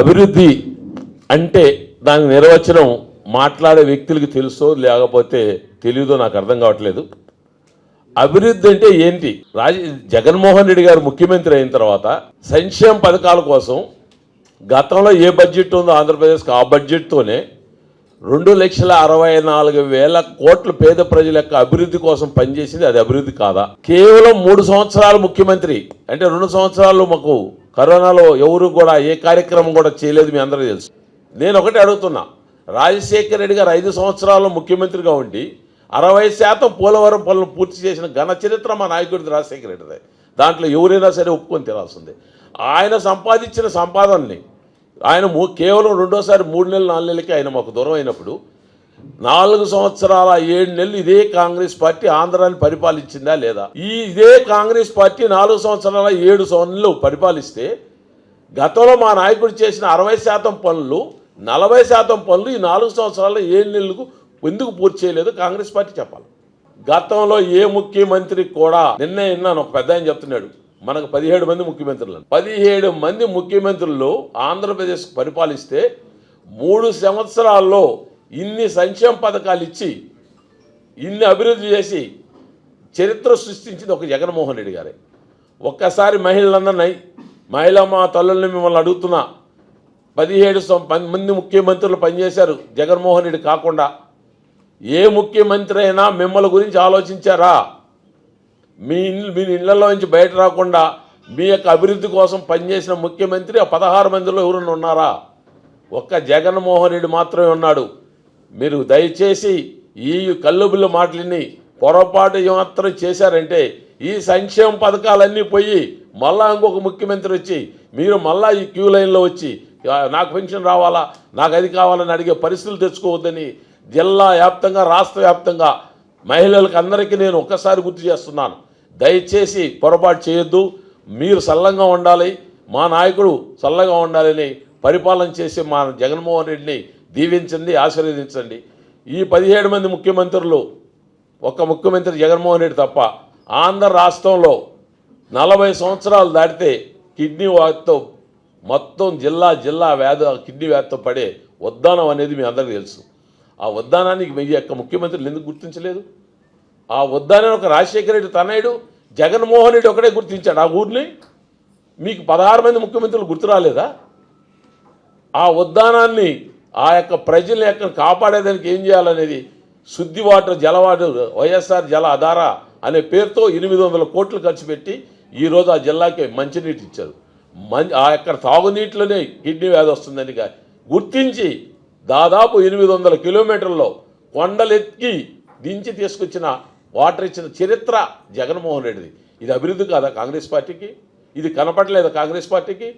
అభివృద్ధి అంటే దాని నిర్వచనం మాట్లాడే వ్యక్తులకి తెలుసో లేకపోతే తెలియదో నాకు అర్థం కావట్లేదు. అభివృద్ధి అంటే ఏంటి? రాజ జగన్మోహన్ రెడ్డి గారు ముఖ్యమంత్రి అయిన తర్వాత సంక్షేమ పథకాల కోసం గతంలో ఏ బడ్జెట్ ఉందో ఆంధ్రప్రదేశ్కి ఆ బడ్జెట్తోనే రెండు లక్షల అరవై నాలుగు వేల కోట్ల పేద ప్రజల యొక్క అభివృద్ధి కోసం పనిచేసింది అది అభివృద్ధి కాదా? కేవలం మూడు సంవత్సరాలు ముఖ్యమంత్రి అంటే రెండు సంవత్సరాలు మాకు కరోనాలో ఎవరు కూడా ఏ కార్యక్రమం కూడా చేయలేదు మీ అందరూ తెలుసు. నేను ఒకటి అడుగుతున్నా. రాజశేఖర రెడ్డి గారు ఐదు సంవత్సరాల్లో ముఖ్యమంత్రిగా ఉండి అరవై శాతం పోలవరం పనులు పూర్తి చేసిన ఘన చరిత్ర మా నాయకుడిది రాజశేఖర రెడ్డిదే. దాంట్లో ఎవరైనా సరే ఒప్పుకొని తినాల్సిందే. ఆయన సంపాదించిన సంపాదనని ఆయన కేవలం రెండోసారి మూడు నెలలు నాలుగు నెలలకి ఆయన మాకు దూరం అయినప్పుడు నాలుగు సంవత్సరాల ఏడు నెలలు ఇదే కాంగ్రెస్ పార్టీ ఆంధ్రాన్ని పరిపాలించిందా లేదా? ఈ ఇదే కాంగ్రెస్ పార్టీ నాలుగు సంవత్సరాల ఏడు నెలలు పరిపాలిస్తే గతంలో మా నాయకుడు చేసిన అరవై శాతం పనులు నలభై శాతం పనులు ఈ నాలుగు సంవత్సరాల ఏడు నెలలకు ఎందుకు పూర్తి చేయలేదు? కాంగ్రెస్ పార్టీ చెప్పాలి. గతంలో ఏ ముఖ్యమంత్రి కూడా నిన్నే విన్నాను పెద్ద ఆయన చెప్తున్నాడు. మనకు పదిహేడు మంది ముఖ్యమంత్రులు. పదిహేడు మంది ముఖ్యమంత్రులు ఆంధ్రప్రదేశ్ పరిపాలిస్తే మూడు సంవత్సరాల్లో ఇన్ని సంక్షేమ పథకాలు ఇచ్చి ఇన్ని అభివృద్ధి చేసి చరిత్ర సృష్టించింది ఒక జగన్మోహన్ రెడ్డి గారే. ఒక్కసారి మహిళలందరినీ మహిళా మా తల్లుల్ని మిమ్మల్ని అడుగుతున్నా పదిహేడు మంది ముఖ్యమంత్రులు పనిచేశారు జగన్మోహన్ రెడ్డి కాకుండా. ఏ ముఖ్యమంత్రి అయినా మిమ్మల్ని గురించి ఆలోచించారా? మీ ఇల్లు మీ ఇళ్ళలో నుంచి బయట రాకుండా మీ యొక్క అభివృద్ధి కోసం పనిచేసిన ముఖ్యమంత్రి ఆ పదహారు మందిలో ఎవరైనా ఉన్నారా? ఒక్క జగన్మోహన్ రెడ్డి మాత్రమే ఉన్నాడు. మీరు దయచేసి ఈ కల్లుబుల్లు మాటలని పొరపాటు మాత్రం చేశారంటే ఈ సంక్షేమ పథకాలన్నీ పోయి మళ్ళా ఇంకొక ముఖ్యమంత్రి వచ్చి మీరు మళ్ళా ఈ క్యూ లైన్లో వచ్చి నాకు పెన్షన్ రావాలా నాకు అది కావాలని అడిగే పరిస్థితులు తెచ్చుకోవద్దని జిల్లా వ్యాప్తంగా రాష్ట్ర వ్యాప్తంగా మహిళలకు అందరికీ నేను ఒక్కసారి గుర్తు చేస్తున్నాను. దయచేసి పొరపాటు చేయొద్దు. మీరు సల్లంగా ఉండాలి. మా నాయకుడు చల్లగా ఉండాలని పరిపాలన చేసే మా జగన్మోహన్ రెడ్డిని దీవించండి ఆశీర్వదించండి. ఈ పదిహేడు మంది ముఖ్యమంత్రులు ఒక్క ముఖ్యమంత్రి జగన్మోహన్ రెడ్డి తప్ప ఆంధ్ర రాష్ట్రంలో నలభై సంవత్సరాలు దాటితే కిడ్నీ వ్యాధితో మొత్తం జిల్లా జిల్లా వ్యాధి కిడ్నీ వ్యాధితో పడే ఉద్దానం అనేది మీ అందరికీ తెలుసు. ఆ ఉద్దానానికి మీ యొక్క ముఖ్యమంత్రులు ఎందుకు గుర్తించలేదు? ఆ ఉద్దానం ఒక రాజశేఖర రెడ్డి తనయుడు జగన్మోహన్ రెడ్డి ఒకటే గుర్తించాడు. ఆ ఊరిని మీకు పదహారు మంది ముఖ్యమంత్రులు గుర్తు రాలేదా? ఆ ఉద్దానాన్ని ఆ యొక్క ప్రజల యొక్క కాపాడేదానికి ఏం చేయాలనేది శుద్ధి వాటర్ జలవాటర్ వైఎస్ఆర్ జల ఆధార అనే పేరుతో ఎనిమిది వందల కోట్లు ఖర్చు పెట్టి ఈరోజు ఆ జిల్లాకి మంచినీటి ఇచ్చారు. మం ఆ యొక్క తాగునీటిలోనే కిడ్నీ వ్యాధి వస్తుందని గుర్తించి దాదాపు ఎనిమిది వందల కిలోమీటర్లో కొండలెత్తి దించి తీసుకొచ్చిన వాటర్ ఇచ్చిన చరిత్ర జగన్మోహన్ రెడ్డిది. ఇది అభివృద్ధి కాదా కాంగ్రెస్ పార్టీకి? ఇది కనపడలేదా కాంగ్రెస్ పార్టీకి?